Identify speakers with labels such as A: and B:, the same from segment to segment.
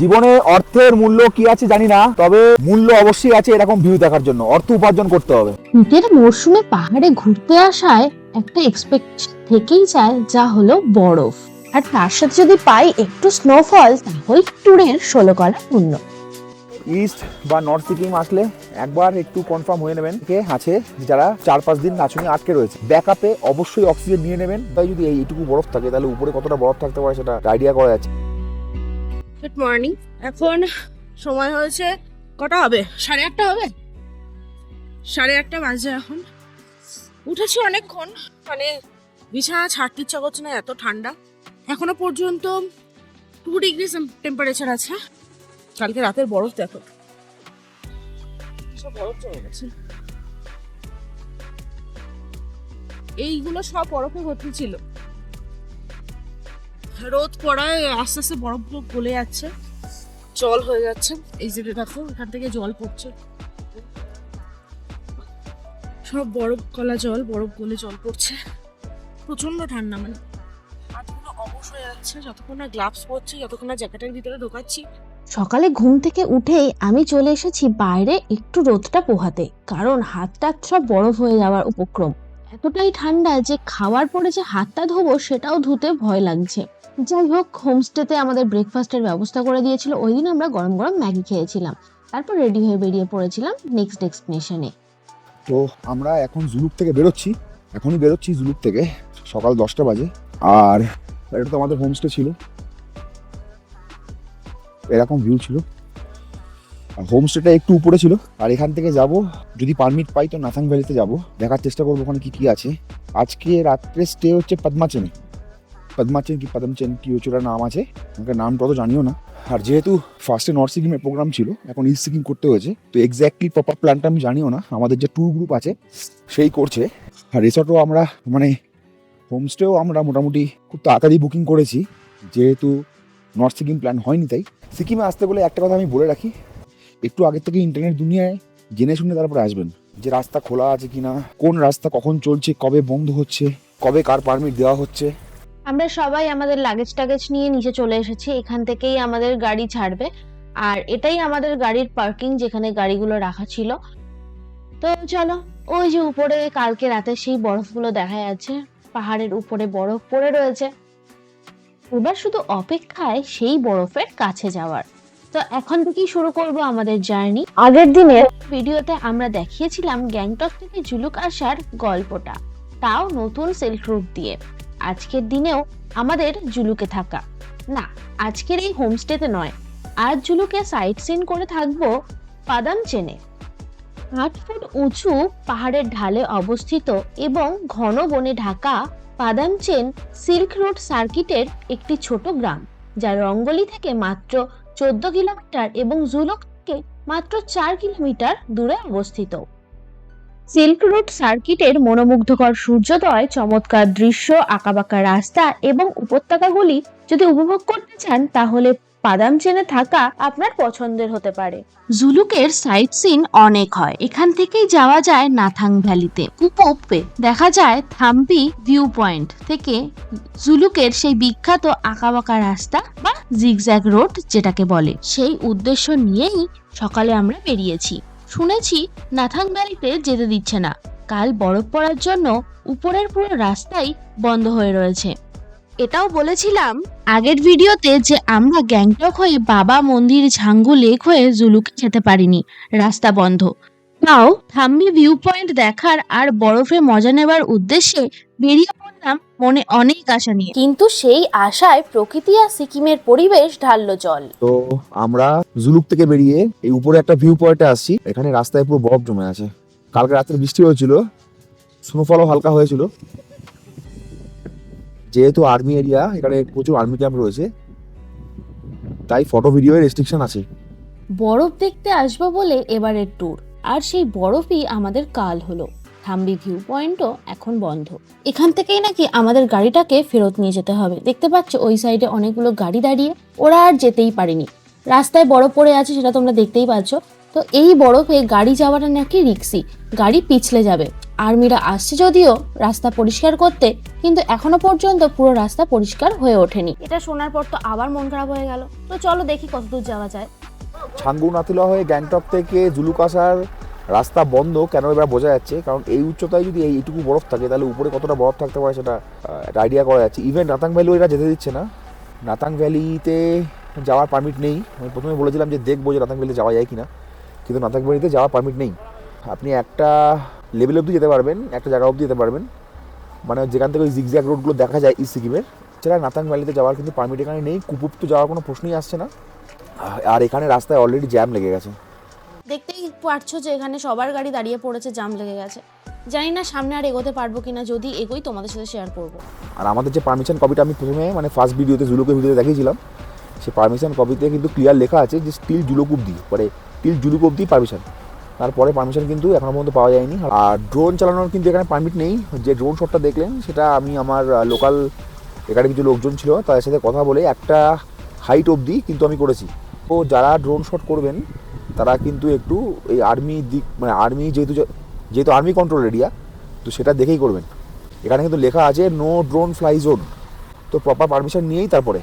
A: জীবনে অর্থের মূল্য কি আছে জানি না তবে মূল্য অবশ্যই আছে এরকম ভিউ দেখার জন্য। অর্থ উপার্জন করতে হবে।
B: শীতের মরশুমে পাহাড়ে ঘুরতে আসায় একটা এক্সপেক্ট থেকেই যায় যা হলো বরফ। আর তার সাথে যদি পাই একটু স্নোফল তাহলে ট্যুরের ষোলো করা পূর্ণ।
A: ইস্ট বা নর্থ সিকিম আসলে একবার একটু কনফার্ম হয়ে নেবেন কে আছে যারা চার পাঁচ দিন নাচুনি আটকে রয়েছে। ব্যাকআপে অবশ্যই অক্সিজেন নিয়ে নেবেন। তাই যদি এইটুকু বরফ থাকে তাহলে উপরে কতটা বরফ থাকতে পারে সেটা আইডিয়া করা যাচ্ছে।
C: গুড মর্নিং এখন সময় হয়েছে কটা হবে? সাড়ে আটটা হবে? সাড়ে আটটা বাজে এখন। উঠেছি অনেকক্ষণ। মানে বিছানা ছাড়তে ইচ্ছা করছে না, এত ঠান্ডা। এখনও পর্যন্ত টু ডিগ্রি টেম্পারেচার আছে। কালকে রাতের বরফ দেখো। বরফ জমে গেছে। এইগুলো সব বরফে ভর্তি ছিল। রোদ পড়ায় আস্তে আস্তে বরফ বরফগুলো গলে যাচ্ছে। জল হয়ে যাচ্ছে। এই যে দেখো, এখান থেকে জল পড়ছে। সব বরফ গলা জল, বরফ গলে জল পড়ছে। প্রচণ্ড ঠান্ডা মানে। হয়ে যাচ্ছে। যতক্ষণ না গ্লাভস যতক্ষণ না জ্যাকেটের ভিতরে
B: সকালে ঘুম থেকে উঠেই আমি চলে এসেছি বাইরে একটু রোদটা পোহাতে, কারণ হাতটা সব বরফ হয়ে যাওয়ার উপক্রম। এতটাই ঠান্ডা যে খাওয়ার পরে যে হাতটা ধোবো সেটাও ধুতে ভয় লাগছে। যাই হোক হোমস্টেতে আমাদের ব্রেকফাস্টের ব্যবস্থা করে দিয়েছিল। ওই দিন আমরা গরম গরম ম্যাগি খেয়েছিলাম। তারপর রেডি হয়ে বেরিয়ে পড়েছিলাম নেক্সট ডেস্টিনেশনে
A: তো আমরা এখন জুলুক থেকে বেরোচ্ছি। এখনই বেরোচ্ছি জুলুক থেকে, সকাল দশটা বাজে। আর এটা তো আমাদের হোমস্টে ছিল। এরকম ভিউ ছিল। হোমস্টেটা একটু উপরে ছিল। আর এখান থেকে যাব। যদি পারমিট পাই তো নাথাং ভ্যালিতে যাব। দেখার চেষ্টা করব ওখানে কী কী আছে। আজকে রাত্রে স্টে হচ্ছে পদ্মাচেনে পদ্মাচেন কি পদমচেন কি হচ্ছে ওটার নাম আছে। আমাকে নামটা তো জানিও না। আর যেহেতু ফার্স্টে নর্থ সিকিমের প্রোগ্রাম ছিল, এখন ইস্ট সিকিম করতে হয়েছে, তো এক্স্যাক্টলি প্রপার প্ল্যানটা আমি জানিও না। আমাদের যে ট্যুর গ্রুপ আছে, সেই করছে। আর রিসর্টও আমরা মানে হোমস্টেও আমরা মোটামুটি খুব তাড়াতাড়ি বুকিং করেছি। যেহেতু নর্থ সিকিম প্ল্যান হয়নি তাই। সিকিমে আসতে বলে একটা কথা আমি বলে রাখি একটু আগে থেকে ইন্টারনেট দুনিয়ায় জেনে শুনে তারপরে আসবেন যে রাস্তা খোলা আছে কিনা, কোন রাস্তা কখন চলছে, কবে বন্ধ হচ্ছে, কবে কার পারমিট দেওয়া হচ্ছে।
B: আমরা সবাই আমাদের লাগেজ টাগেজ নিয়ে নিচে চলে এসেছি, এখান থেকেই আমাদের গাড়ি ছাড়বে। আর এটাই আমাদের গাড়ির পার্কিং যেখানে গাড়িগুলো রাখা ছিল। তো চলো, ওই যে উপরে কালকে রাতে সেই বরফগুলো দেখা যাচ্ছে, পাহাড়ের উপরে বরফ পড়ে রয়েছে। এবার শুধু অপেক্ষায় সেই বরফের কাছে যাওয়ার। তো এখন থেকেই শুরু করব আমাদের জার্নি। আগের দিনের ভিডিওতে আমরা দেখিয়েছিলাম গ্যাংটক থেকে জুলুক আসার গল্পটা তাও নতুন সিল্ক রুট দিয়ে। আজকের দিনেও আমাদের জুলুকে থাকা। না আজকের এই হোমস্টেতে নয়। আজ জুলুকে সাইট সিন করে থাকব পাদাম চেনে। আট ফুট উঁচু পাহাড়ের ঢালে অবস্থিত এবং ঘন বনে ঢাকা পাদাম চেন সিল্ক রোড সার্কিটের একটি ছোট গ্রাম। যা রঙ্গলি থেকে মাত্র চোদ্দ কিলোমিটার এবং জুলুক থেকে মাত্র চার কিলোমিটার দূরে অবস্থিত। সিল্ক রুট সার্কিটের মনোমুগ্ধকর সূর্যোদয়, চমৎকার দৃশ্য, আঁকাবাঁকা রাস্তা এবং উপত্যকাগুলি যদি উপভোগ করতে চান, তাহলে বাদাম চেনে থাকা আপনার পছন্দের হতে পারে। জুলুকের সাইট সিন অনেক হয়। এখান থেকেই যাওয়া যায় নাথাং ভ্যালিতে। উপপে দেখা যায় থাম্পি ভিউ পয়েন্ট থেকে জুলুকের সেই বিখ্যাত আঁকাবাঁকা রাস্তা বা জিগজ্যাগ রোড, যেটাকে বলে। সেই উদ্দেশ্য নিয়েই সকালে আমরা বেরিয়েছি। শুনেছি নাথাং ভ্যালিতে যেতে দিচ্ছে না। কাল বরফ পড়ার জন্য উপরের পুরো রাস্তাই বন্ধ হয়ে রয়েছে। এটাও বলেছিলাম আগের ভিডিওতে যে আমরা গ্যাংটক হয়ে বাবা মন্দির ঝাঙ্গু লেক হয়ে জুলুকে যেতে পারিনি। রাস্তা বন্ধ। তাও থাম্বি ভিউ পয়েন্ট দেখার আর বরফে মজা নেবার উদ্দেশ্যে বেরিয়ে পড়লাম মনে অনেক আশা নিয়ে।
D: কিন্তু সেই আশায় প্রকৃতি আর সিকিমের পরিবেশ ঢাললো জল।
A: তো আমরা জুলুক থেকে বেরিয়ে এই উপরে একটা ভিউ পয়েন্টে আসছি। এখানে রাস্তায় পুরো বরফ জমে আছে। কালকে রাত্রে বৃষ্টি হয়েছিল। স্নোফলও হালকা হয়েছিল। যেহেতু আর্মি এরিয়া এখানে প্রচুর আর্মি ক্যাম্প রয়েছে। তাই ফটো ভিডিও রেস্ট্রিকশন আছে।
D: বরফ দেখতে আসব বলে এবারের ট্যুর আর সেই বরফই আমাদের কাল হলো। থাম্বি ভিউ পয়েন্টও এখন বন্ধ। এখান থেকেই নাকি আমাদের গাড়িটাকে ফেরত নিয়ে যেতে হবে। দেখতে পাচ্ছ ওই সাইডে অনেকগুলো গাড়ি দাঁড়িয়ে ওরা আর যেতেই পারেনি। রাস্তায় বরফ পড়ে আছে সেটা তোমরা দেখতেই পাচ্ছ। তো এই বরফে গাড়ি যাওয়াটা নাকি রিক্সি। গাড়ি পিছলে যাবে।
B: আর্মিরা আসছে যদিও রাস্তা পরিষ্কার করতে কিন্তু এখনও পর্যন্ত পুরো রাস্তা পরিষ্কার হয়ে ওঠেনি। এটা শোনার পর তো আবার মন খারাপ হয়ে গেল। তো চলো দেখি কতদূর যাওয়া যায়।
A: ছাঙ্গু নাতুলা হয়ে গ্যাংটক থেকে জুলুক আসার রাস্তা বন্ধ কেন এবার বোঝা যাচ্ছে? কারণ এই উচ্চতায় যদি এই- এইটুকু বরফ থাকে, তাহলে উপরে কতটা বরফ থাকতে পারে সেটা একটা আইডিয়া করা যাচ্ছে। ইভেন নাতাং ভ্যালিও এরা যেতে দিচ্ছে না। নাতাং ভ্যালিতে যাওয়ার পারমিট নেই। আমি প্রথমে বলেছিলাম যে দেখব যে নাতাং ভ্যালিতে যাওয়া যায় কি না কিন্তু নাতাং ভ্যালিতে যাওয়ার পারমিট নেই। আপনি একটা লেভেল অবধি যেতে পারবেন, একটা জায়গা অবধি যেতে পারবেন। মানে যেখান থেকে ওই জিগজ্যাগ রোডগুলো দেখা যায় ইস্ট সিকিমের সেটা নাতাং ভ্যালিতে যাওয়ার কিন্তু পারমিট এখানে নেই। কুপুপ তো যাওয়ার কোনো প্রশ্নই আসছে না। আর এখানে রাস্তায় অলরেডি জ্যাম লেগে গেছে।
B: দেখতেই পারছ যে এখানে সবার গাড়ি দাঁড়িয়ে পড়েছে, জাম লেগে গেছে। জানি না সামনে আর এগোতে পারব কিনা, যদি এগোই তোমাদের সাথে শেয়ার করব।
A: আর আমাদের যে পারমিশন কপিটা আমি প্রথমে মানে ফার্স্ট ভিডিওতে জুলুকের ভিডিওতে দেখিয়েছিলাম সেই পারমিশন কপিতে কিন্তু ক্লিয়ার লেখা আছে যে স্টিল জুলুক অব্দি পরে স্টিল জুলুক অব্দি পারমিশন তারপরে পারমিশন কিন্তু এখনও পর্যন্ত পাওয়া যায়নি। আর ড্রোন চালানোর কিন্তু এখানে পারমিট নেই। যে ড্রোন শটটা দেখলেন, সেটা আমি আমার লোকাল এখানে কিছু লোকজন ছিল, তাদের সাথে কথা বলে একটা হাইট অবধি কিন্তু আমি করেছি। তো যারা ড্রোন শট করবেন, তারা কিন্তু একটু এই আর্মি দিক মানে আর্মি যেহেতু যেহেতু আর্মি কন্ট্রোল এরিয়া তো সেটা দেখেই করবেন। এখানে কিন্তু লেখা আছে নো ড্রোন ফ্লাই জোন তো প্রপার পারমিশন নিয়েই তারপরে।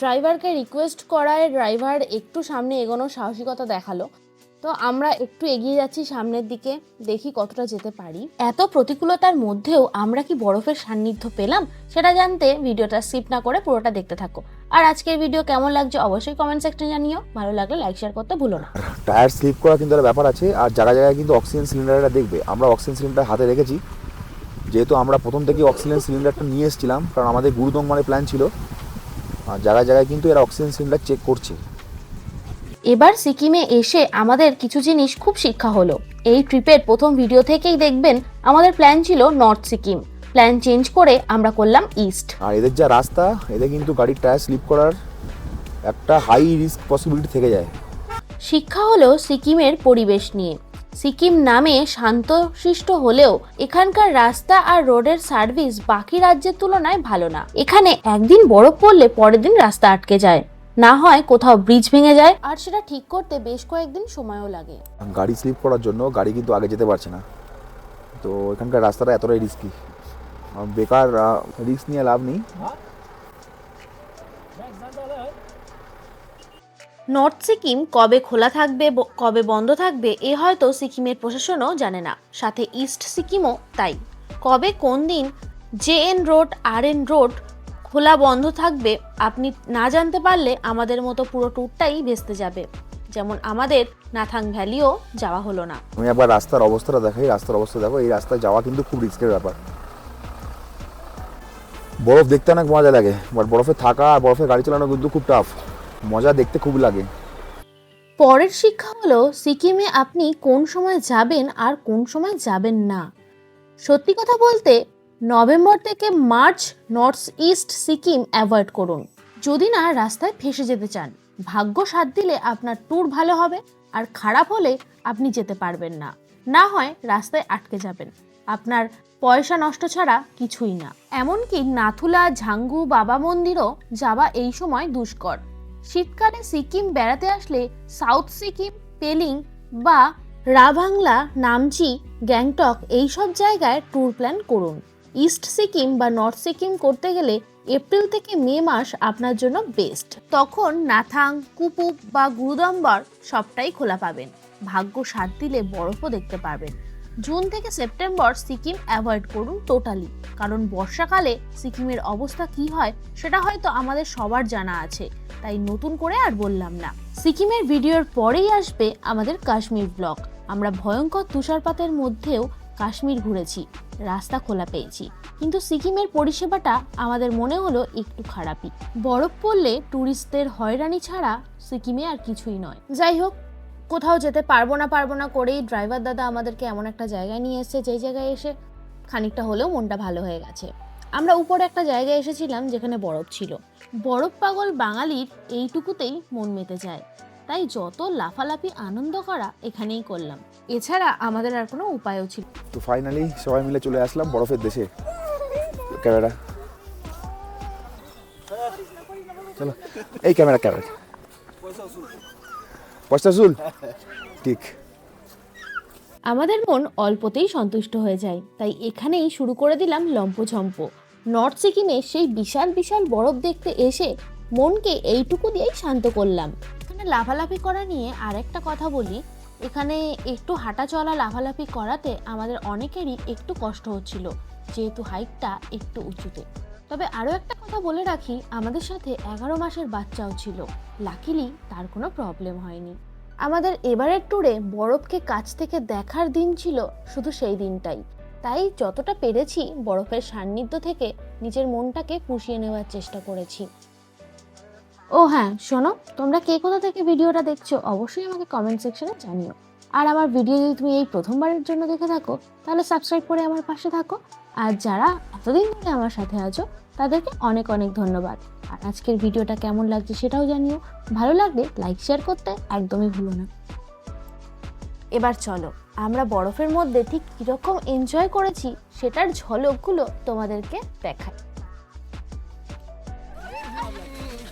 B: ড্রাইভারকে রিকোয়েস্ট করায় ড্রাইভার একটু সামনে এগোনোর সাহসিকতা দেখাল। তো আমরা একটু এগিয়ে যাচ্ছি সামনের দিকে, দেখি কতটা যেতে পারি। এত প্রতিকূলতার মধ্যেও আমরা কি বরফের সান্নিধ্য পেলাম? সেটা জানতে ভিডিওটা স্কিপ না করে পুরোটা দেখতে থাকো। আর আজকের ভিডিও কেমন লাগছে অবশ্যই কমেন্ট সেকশনে জানিও। ভালো লাগলে লাইক শেয়ার করতে ভুলো না।
A: টায়ার স্লিপ করা কিন্তু একটা ব্যাপার আছে, আর জায়গায় জায়গায় কিন্তু অক্সিজেন সিলিন্ডারটা দেখবে, আমরা অক্সিজেন সিলিন্ডার হাতে রেখেছি। যেহেতু আমরা প্রথম থেকে অক্সিজেন সিলিন্ডারটা নিয়ে এসেছিলাম, কারণ আমাদের গুরুদং মানে প্ল্যান ছিল। আর জায়গায় জায়গায় কিন্তু এরা অক্সিজেন সিলিন্ডার চেক করছে।
B: এবার সিকিমে এসে আমাদের কিছু জিনিস খুব শিক্ষা হলো। এই ট্রিপের প্রথম ভিডিও থেকেই দেখবেন আমাদের প্ল্যান ছিল নর্থ সিকিম। প্ল্যান চেঞ্জ করে আমরা করলাম ইস্ট।
A: আর এদের যা রাস্তা এদের কিন্তু গাড়ির টায়ার স্লিপ করার একটা হাই রিস্ক পসিবিলিটি থেকে যায়।
B: শিক্ষা হলো সিকিমের পরিবেশ নিয়ে। সিকিম নামে শান্তশিষ্ট হলেও এখানকার রাস্তা আর রোডের সার্ভিস বাকি রাজ্যের তুলনায় ভালো না। এখানে একদিন বরফ পড়লে পরের দিন রাস্তা আটকে যায়। না হয় কোথাও ব্রিজ ভেঙে যায়। আর সেটা ঠিক করতে বেশ কয়েকদিন সময়ও লাগে।
A: গাড়ি স্লিপ করার জন্য গাড়ি কিন্তু আগে যেতে পারছে না। তো এখানকার রাস্তাটা এতটাই রিস্কি বেকার রিস্ক নিয়ে লাভ নেই।
B: নর্থ সিকিম কবে খোলা থাকবে ব- কবে বন্ধ থাকবে এ হয়তো সিকিমের প্রশাসনও জানে না। সাথে ইস্ট সিকিমও তাই। কবে কোন দিন? জে এন রোড আর এন রোড খোলা বন্ধ থাকবে আপনি না জানতে পারলে আমাদের মতো পুরো ট্যুরটাই ভেস্তে যাবে। যেমন আমাদের নাথাং ভ্যালিও যাওয়া হলো না।
A: আমি আবার রাস্তার অবস্থাটা দেখাই রাস্তার অবস্থা দেখো এই রাস্তায় যাওয়া কিন্তু খুব রিস্কের ব্যাপার। বরফ দেখতে অনেক মজা লাগে বাট বরফে থাকা আর বরফে গাড়ি চালানো কিন্তু খুব টাফ মজা দেখতে খুব লাগে।
B: পরের শিক্ষা হলো সিকিমে আপনি কোন সময় যাবেন আর কোন সময় যাবেন না। সত্যি কথা বলতে নভেম্বর থেকে March, north east Sikkim avoid করুন। যদি না, রাস্তায় ফেসে যেতে চান। ভাগ্য সাথ দিলে আপনার ট্যুর ভালো হবে, আর খারাপ হলে আপনি যেতে পারবেন না। না হয় রাস্তায় আটকে যাবেন। আপনার পয়সা নষ্ট ছাড়া কিছুই না। এমনকি নাথুলা, ঝাঙ্গু, বাবা মন্দিরও যাওয়া এই সময় দুষ্কর। শীতকালে সিকিম বেড়াতে আসলে সাউথ সিকিম, পেলিং বা রাভাংলা, নামচি, গ্যাংটক এইসব জায়গায় ট্যুর প্ল্যান করুন। ইস্ট সিকিম বা নর্থ সিকিম করতে গেলে এপ্রিল থেকে মে মাস আপনার জন্য বেস্ট। তখন নাথাং, কুপুক বা গুরুদম্বর সবটাই খোলা পাবেন। ভাগ্য সাথ দিলে বরফও দেখতে পারবেন। জুন থেকে সেপ্টেম্বর সিকিম অ্যাভয়েড করুন টোটালি। কারণ বর্ষাকালে সিকিমের অবস্থা কি হয়, সেটা হয়তো আমাদের সবার জানা আছে। তাই নতুন করে আর বললাম না। সিকিমের ভিডিওর পরেই আসবে আমাদের কাশ্মীর ব্লগ। আমরা ভয়ঙ্কর তুষারপাতের মধ্যেও কাশ্মীর ঘুরেছি, রাস্তা খোলা পেয়েছি। কিন্তু সিকিমের পরিষেবাটা আমাদের মনে হলো একটু খারাপই। বরফ পড়লে ট্যুরিস্টদের হয়রানি ছাড়া সিকিমে আর কিছুই নয়। যাই হোক, কোথাও যেতে পারব না পারব না করেই ড্রাইভার দাদা আমাদেরকে এমন একটা জায়গায় নিয়ে এসেছে, যেই জায়গায় এসে খানিকটা হলেও মনটা ভালো হয়ে গেছে। আমরা উপরে একটা জায়গায় এসেছিলাম যেখানে বরফ ছিল। বরফ পাগল বাঙালির এইটুকুতেই মন মেতে যায়। তাই যত লাফালাফি আনন্দ করা এখানেই করলাম। এছাড়া আমাদের আর কোনো উপায়ও ছিল
A: তো ফাইনালি সবাই মিলে চলে আসলাম বরফের দেশে। ক্যামেরা। চলো। এই ক্যামেরা ক্যামেরা। পয়সা শুল ঠিক।
B: আমাদের মন অল্পতেই সন্তুষ্ট হয়ে যায় তাই এখানেই শুরু করে দিলাম লম্পঝম্প। নর্থ সিকিমে সেই বিশাল বিশাল বরফ দেখতে এসে মনকে এইটুকু দিয়েই শান্ত করলাম। এখানে লাফালাফি করা নিয়ে আরেকটা কথা বলি। এখানে একটু হাঁটা চলা লাফালাফি করাতে আমাদের অনেকেরই একটু কষ্ট হচ্ছিল, যেহেতু হাইটটা একটু উঁচুতে। তবে আরও একটা কথা বলে রাখি, আমাদের সাথে এগারো মাসের বাচ্চাও ছিল। লাকিলি তার কোনো প্রবলেম হয়নি। আমাদের এবারের ট্যুরে বরফকে কাছ থেকে দেখার দিন ছিল শুধু সেই দিনটাই। তাই যতটা পেরেছি বরফের সান্নিধ্য থেকে নিজের মনটাকে পুষিয়ে নেওয়ার চেষ্টা করেছি। ও হ্যাঁ শোনো, তোমরা কে কোথা থেকে ভিডিওটা দেখছ অবশ্যই আমাকে কমেন্ট সেকশনে জানিও। আর আমার ভিডিও যদি তুমি এই প্রথমবারের জন্য দেখে থাকো, তাহলে সাবস্ক্রাইব করে আমার পাশে থাকো। আর যারা এতদিন ধরে আমার সাথে আছো, তাদেরকে অনেক অনেক ধন্যবাদ। আর আজকের ভিডিওটা কেমন লাগছে সেটাও জানিও। ভালো লাগলে লাইক শেয়ার করতে একদমই ভুলো না। এবার চলো, আমরা বরফের মধ্যে ঠিক কীরকম এনজয় করেছি, সেটার ঝলকগুলো তোমাদেরকে দেখাই।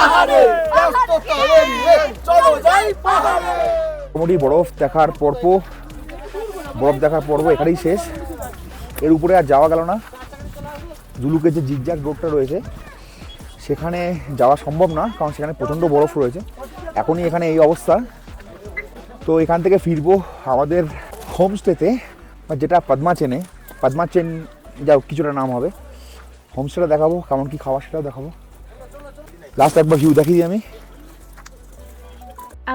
B: Love you
A: I love you মোটামুটি বরফ দেখার পর্ব। বরফ দেখার পর্ব এখানেই শেষ। এর উপরে আর যাওয়া গেল না। জুলুকে যে জিগজ্যাগ রোডটা রয়েছে সেখানে যাওয়া সম্ভব না কারণ সেখানে প্রচণ্ড বরফ রয়েছে। এখনই এখানে এই অবস্থা। তো এখান থেকে ফিরবো আমাদের হোমস্টেতে যেটা পদ্মা চেনে। পদ্মা চেন যা হোক, কিছুটা নাম হবে। হোমস্টেটা দেখাবো কেমন কি খাওয়া সেটাও দেখাবো। লাস্ট একবার ভিউ দেখিয়ে দিই আমি।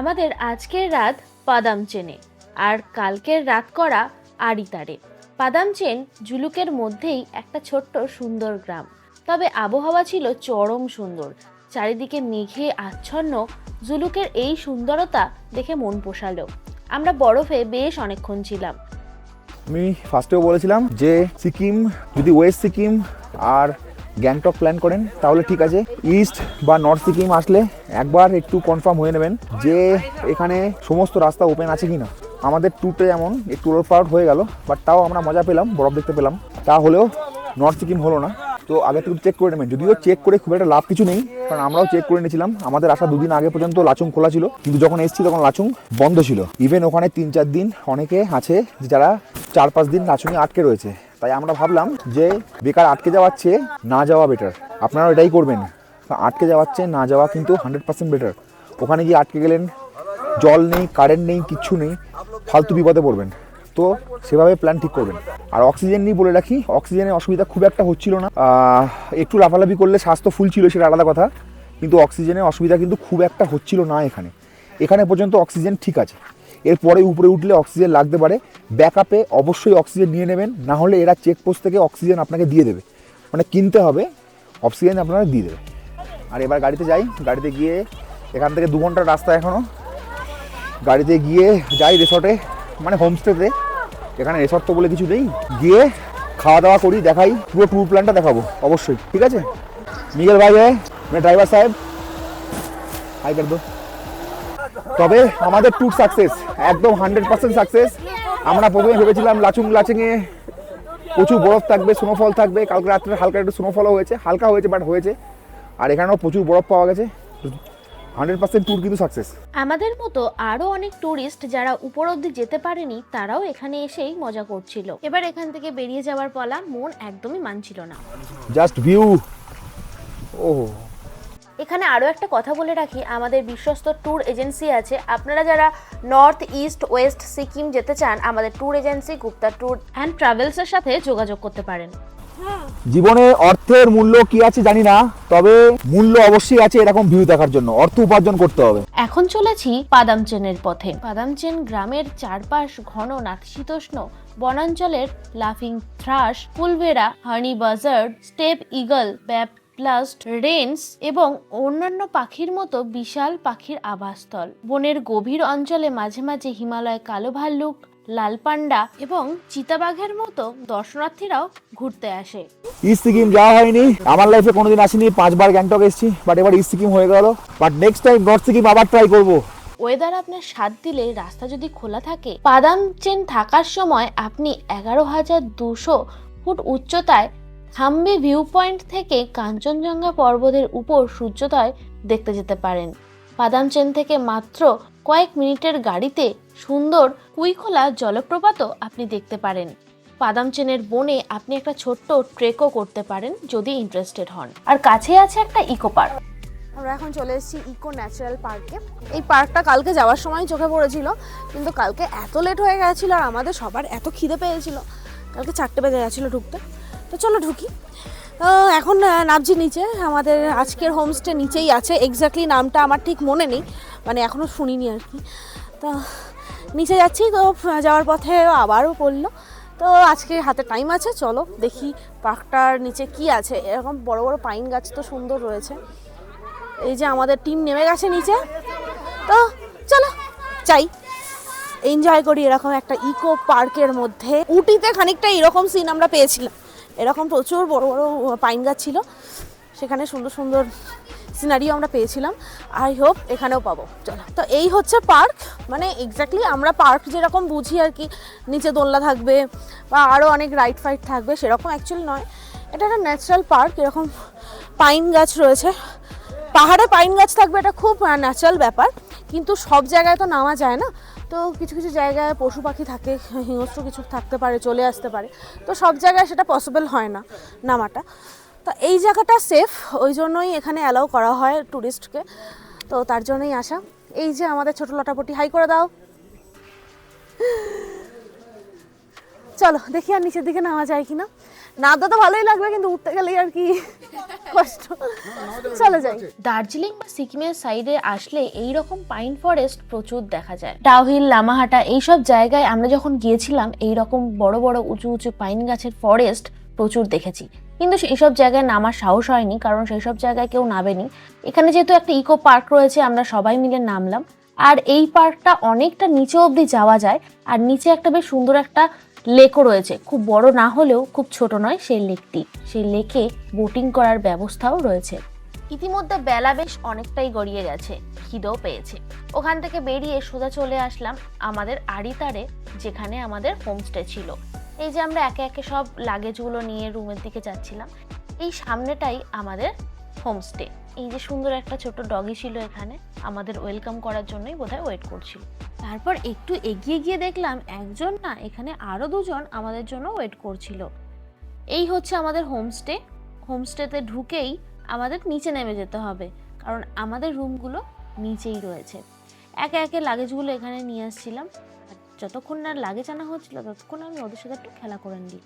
B: আমাদের আজকের রাত পাদাম চেনে আর কালকের রাত করা আড়িতারে পাদাম চেন জুলুকের মধ্যেই একটা ছোট্ট সুন্দর গ্রাম। তবে আবহাওয়া ছিল চরম সুন্দর। চারিদিকে মেঘে আচ্ছন্ন জুলুকের এই সুন্দরতা দেখে মন পোষালো। আমরা বরফে বেশ অনেকক্ষণ ছিলাম।
A: আমি ফার্স্টেও বলেছিলাম যে সিকিম যদি ওয়েস্ট সিকিম আর গ্যাংটক প্ল্যান করেন, তাহলে ঠিক আছে। ইস্ট বা নর্থ সিকিম আসলে একবার একটু কনফার্ম হয়ে নেবেন যে এখানে সমস্ত রাস্তা ওপেন আছে কি না আমাদের ট্যুরটা যেমন একটু ওলট হয়ে গেল বাট তাও আমরা মজা পেলাম, বরফ দেখতে পেলাম। তা হলেও নর্থ সিকিম হলো না। তো আগে থেকে চেক করে নেবেন। যদিও চেক করে খুব একটা লাভ কিছু নেই, কারণ আমরাও চেক করে নিয়েছিলাম। আমাদের আসা দুদিন আগে পর্যন্ত লাচুং খোলা ছিল, কিন্তু যখন এসেছি তখন লাচুং বন্ধ ছিল। ইভেন ওখানে তিন চার দিন অনেকে আছে যারা চার পাঁচ দিন লাচুংয়ে আটকে রয়েছে। তাই আমরা ভাবলাম যে বেকার আটকে যাওয়ার চেয়ে না যাওয়া বেটার আপনারাও এটাই করবেন। আটকে যাওয়ার চেয়ে না যাওয়া কিন্তু হান্ড্রেড পার্সেন্ট বেটার ওখানে গিয়ে আটকে গেলেন, জল নেই কারেন্ট নেই, কিচ্ছু নেই, ফালতু বিপদে পড়বেন। তো সেভাবে প্ল্যান ঠিক করবেন। আর অক্সিজেন নিয়ে বলে রাখি অক্সিজেনের অসুবিধা খুব একটা হচ্ছিল না। একটু লাফালাফি করলে স্বাস্থ্য ফুল ছিল, সেটা আলাদা কথা। কিন্তু অক্সিজেনের অসুবিধা কিন্তু খুব একটা হচ্ছিল না এখানে। এখানে পর্যন্ত অক্সিজেন ঠিক আছে। এরপরে উপরে উঠলে অক্সিজেন লাগতে পারে। ব্যাকআপে অবশ্যই অক্সিজেন নিয়ে নেবেন, না হলে এরা চেকপোস্ট থেকে অক্সিজেন আপনাকে দিয়ে দেবে। মানে কিনতে হবে, অক্সিজেন আপনারা দিয়ে দেবে আর এবার গাড়িতে যাই, গাড়িতে গিয়ে এখান থেকে দু ঘণ্টার রাস্তা এখনও গাড়িতে গিয়ে যাই রিসর্টে মানে হোমস্টেতে এখানে রিসর্ট তো বলে কিছু নেই। গিয়ে খাওয়া দাওয়া করি, দেখাই, পুরো ট্যুর প্ল্যানটা দেখাবো, অবশ্যই, ঠিক আছে? মিগেল ভাই হ্যাঁ मैं ড্রাইভার সাহেব। হাই কর দো তবে আমাদের ট্যুর সাকসেস একদম হান্ড্রেড পার্সেন্ট সাকসেস আমরা প্রথমে ভেবেছিলাম লাচুং লাচুংয়ে প্রচুর বরফ থাকবে স্নোফল থাকবে। কালকে রাত্রে হালকা একটু স্নোফলও হয়েছে হালকা হয়েছে বাট হয়েছে। আর এখানেও প্রচুর বরফ পাওয়া গেছে। হান্ড্রেড পার্সেন্ট ট্যুর কিন্তু সাকসেস
B: আমাদের মতো আরও অনেক ট্যুরিস্ট যারা উপর অব্দি যেতে পারেনি তারাও এখানে এসেই মজা করছিল। এবার এখান থেকে বেরিয়ে যাওয়ার পলা মন একদমই মানছিল না।
A: জাস্ট ভিউ ও
B: এখানে আরও একটা কথা বলে রাখি আমাদের বিশ্বস্ত ট্যুর এজেন্সি আছে। আপনারা যারা নর্থ ইস্ট ওয়েস্ট সিকিম যেতে চান আমাদের tour agency Gupta tour and ট্রাভেলসের সাথে যোগাযোগ করতে পারেন।
A: জীবনে অর্থের মূল্য কি আছে জানি না তবে মূল্য অবশ্যই আছে এরকম ভিউ দেখার জন্য। অর্থ উপার্জন করতে হবে।
B: এখন চলেছি পাদামচেনের পথে। পাদামচেন গ্রামের চারপাশ ঘন নাতিশীতোষ্ণ বনাঞ্চলের লাফিং thrush fulvetta honey buzzard steppe eagle ব্যাপ প্লাস্ট রেন্স এবং অন্যান্য পাখির মতো বিশাল পাখির আবাসস্থল। বনের গভীর অঞ্চলে মাঝে মাঝে হিমালয় কালো ভাল্লুক লাল পান্ডা এবং চিতাবাঘের মতো দর্শনার্থীরাও ঘুরতে আসে।
A: ইস্ট সিকিম যাওয়া হয়নি। আমার লাইফে কোনোদিন আসিনি। পাঁচবার গ্যাংটক এসেছি বাট এবার ইস্ট সিকিম হয়ে গেল। But next time north Sikkim আবার ট্রাই করব।
B: ওয়েদার আপনার সাথ দিলে রাস্তা যদি খোলা থাকে পাদাম চেন থাকার সময় আপনি এগারো হাজার দুশো ফুট উচ্চতায় থাম্বে ভিউ পয়েন্ট থেকে কাঞ্চনজঙ্ঘা পর্বতের উপর সূর্যোদয় দেখতে যেতে পারেন। পাদাম চেন থেকে মাত্র কয়েক মিনিটের গাড়িতে সুন্দর কুইখোলা জলপ্রপাতও আপনি দেখতে পারেন। পাদাম চেনের বনে আপনি একটা ছোট্ট ট্রেকও করতে পারেন যদি ইন্টারেস্টেড হন। আর কাছে আছে একটা ইকো পার্ক।
C: আমরা এখন চলে এসেছি ইকো ন্যাচারাল পার্কে। এই পার্কটা কালকে যাওয়ার সময় চোখে পড়েছিল, কিন্তু কালকে এত লেট হয়ে গেছিল আর আমাদের সবার এত খিদে পেয়েছিল। কালকে চারটে বেজে গেছিল ঢুকতে। তো চলো ঢুকি। এখন নামছি নিচে। আমাদের আজকের হোমস্টে নিচেই আছে। এক্স্যাক্টলি নামটা আমার ঠিক মনে নেই। মানে এখনও শুনিনি আর কি। তো নিচে যাচ্ছি। তো যাওয়ার পথে আবারও পড়ল তো আজকে হাতে টাইম আছে, চলো দেখি পার্কটার নিচে কি আছে। এরকম বড় বড় পাইন গাছ তো সুন্দর রয়েছে। এই যে আমাদের টিম নেমে গেছে নিচে। তো চলো চাই এনজয় করি এরকম একটা ইকো পার্কের মধ্যে। উটিতে খানিকটা এরকম সিন আমরা পেয়েছিলাম। এরকম প্রচুর বড় বড় পাইন গাছ ছিল। সেখানে সুন্দর সুন্দর সিনারিও আমরা পেয়েছিলাম। আই হোপ এখানেও পাবো। চলো। তো এই হচ্ছে পার্ক মানে এক্স্যাক্টলি আমরা পার্ক যেরকম বুঝি আর কি, নিচে দোলনা থাকবে বা আরও অনেক রাইড ফাইট থাকবে, সেরকম অ্যাকচুয়ালি নয়। এটা একটা ন্যাচারাল পার্ক এরকম পাইন গাছ রয়েছে। পাহাড়ে পাইন গাছ থাকবে এটা খুব ন্যাচারাল ব্যাপার। কিন্তু সব জায়গায় তো নামা যায় না। তো কিছু কিছু জায়গায় পশু পাখি থাকে, হিংস্র কিছু থাকতে পারে, চলে আসতে পারে। তো সব জায়গায় সেটা পসিবল হয় না নামাটা। তো এই জায়গাটা সেফ ওই জন্যই এখানে অ্যালাউ করা হয় ট্যুরিস্টকে তো তার জন্যই আসা। এই যে আমাদের ছোট লটাপটি হাই করে দাও। চলো, দেখি আর নিচের দিকে নামা যায় কিনা। নামতে তো ভালোই লাগবে, কিন্তু উঠতে গেলেই আর কি কষ্ট। চলে যাই।
B: দার্জিলিং বা সিকিমের সাইডে আসলে এই রকম পাইন ফরেস্ট প্রচুর দেখা যায়। ডাউহিল লামাহাটা, এইসব জায়গায় আমরা যখন গিয়েছিলাম এই রকম বড় বড় উঁচু উঁচু পাইন গাছের ফরেস্ট প্রচুর দেখেছি। কিন্তু সেই সব জায়গায় নামার সাহস হয়নি, কারণ সেই সব জায়গায় কেউ নামেনি। এখানে যেহেতু একটা ইকো পার্ক রয়েছে, আমরা সবাই মিলে নামলাম। আর এই পার্কটা অনেকটা নিচে অবধি যাওয়া যায়, আর নিচে একটা বেশ সুন্দর একটা লেকও রয়েছে। খুব বড় না হলেও খুব ছোট নয় সেই লেকটি। সেই লেকে বোটিং করার ব্যবস্থাও রয়েছে। ইতিমধ্যে বেলা বেশ অনেকটাই গড়িয়ে গেছে, খিদেও পেয়েছে। ওখান থেকে বেরিয়ে সোজা চলে আসলাম আমাদের আড়িতারে যেখানে আমাদের হোমস্টে ছিল। এই যে আমরা একে একে সব লাগেজগুলো নিয়ে রুমের দিকে যাচ্ছিলাম, এই সামনেটাই আমাদের হোমস্টে। এই যে সুন্দর একটা ছোট ডগি ছিল এখানে, আমাদের ওয়েলকাম করার জন্যই বোধহয় ওয়েট করছিল। তারপর একটু এগিয়ে গিয়ে দেখলাম একজন না এখানে আরও দুজন আমাদের জন্য ওয়েট করছিল। এই হচ্ছে আমাদের হোমস্টে। হোমস্টেতে ঢুকেই আমাদের নিচে নেমে যেতে হবে, কারণ আমাদের রুমগুলো নিচেই রয়েছে। একে একে লাগেজগুলো এখানে নিয়ে আসছিলাম। আর যতক্ষণ না লাগেজ আনা হচ্ছিল, ততক্ষণ আমি ওদের সাথে একটু খেলা করে নিই।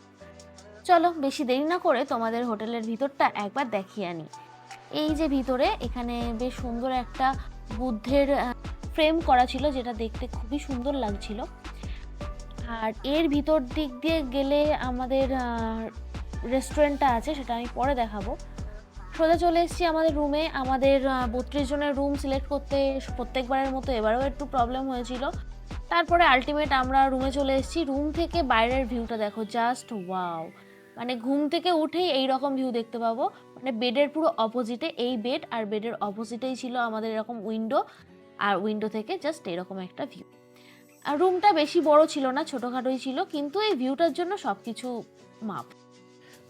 B: চলো, বেশি দেরি না করে তোমাদের হোটেলের ভিতরটা একবার দেখিয়ে আনি। এই যে ভিতরে এখানে বেশ সুন্দর একটা বুদ্ধের ফ্রেম করা ছিল যেটা দেখতে খুবই সুন্দর লাগছিল। আর এর ভিতর দিক দিয়ে গেলে আমাদের রেস্টুরেন্টটা আছে, সেটা আমি পরে দেখাবো। সোজা চলে এসেছি আমাদের রুমে আমাদের বত্রিশ জনের রুম সিলেক্ট করতে, প্রত্যেকবারের মতো এবারও একটু প্রবলেম হয়েছিল। তারপরে আলটিমেট আমরা রুমে চলে এসেছি। রুম থেকে বাইরের ভিউটা দেখো জাস্ট ওয়াও মানে ঘুম থেকে উঠেই এই রকম ভিউ দেখতে পাবো। মানে বেডের পুরো অপোজিটে এই বেড আর বেডের অপোজিটেই ছিল আমাদের এরকম উইন্ডো আর উইন্ডো থেকে জাস্ট এরকম একটা ভিউ আর রুমটা বেশি বড় ছিল না, ছোটোখাটোই ছিল, কিন্তু এই ভিউটার জন্য সব কিছু মাপ।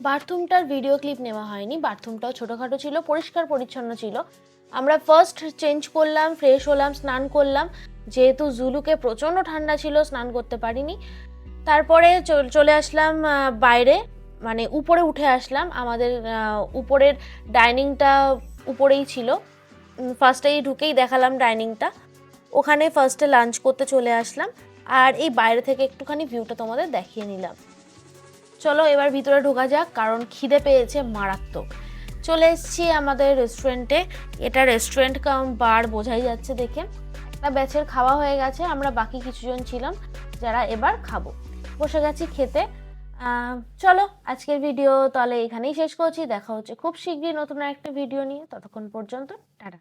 B: বাথরুমটার ভিডিও ক্লিপ নেওয়া হয়নি, বাথরুমটাও ছোটোখাটো ছিল, পরিষ্কার পরিচ্ছন্ন ছিল। আমরা ফার্স্ট চেঞ্জ করলাম ফ্রেশ হলাম, স্নান করলাম। যেহেতু জুলুকে প্রচণ্ড ঠান্ডা ছিল, স্নান করতে পারিনি। তারপরে চল- আসলাম বাইরে। মানে উপরে উঠে আসলাম। আমাদের উপরের ডাইনিংটা উপরেই ছিল। ফার্স্টেই ঢুকেই দেখালাম ডাইনিংটা। ওখানে ফার্স্টে লাঞ্চ করতে চলে আসলাম। আর এই বাইরে থেকে একটুখানি ভিউটা তোমাদের দেখিয়ে নিলাম। চলো এবার ভিতরে ঢোকা যাক, কারণ খিদে পেয়েছে মারাত্মক। চলে এসেছি আমাদের রেস্টুরেন্টে এটা রেস্টুরেন্ট কাম বার বোঝাই যাচ্ছে দেখে। ব্যাচের খাওয়া হয়ে গেছে, আমরা বাকি কিছুজন ছিলাম, যারা এবার খাব। বসে গেছি খেতে। চলো, আজকের ভিডিও তাহলে এখানেই শেষ করছি। দেখা হচ্ছে খুব শীঘ্রই নতুন একটা ভিডিও নিয়ে। ততক্ষণ পর্যন্ত, টাটা।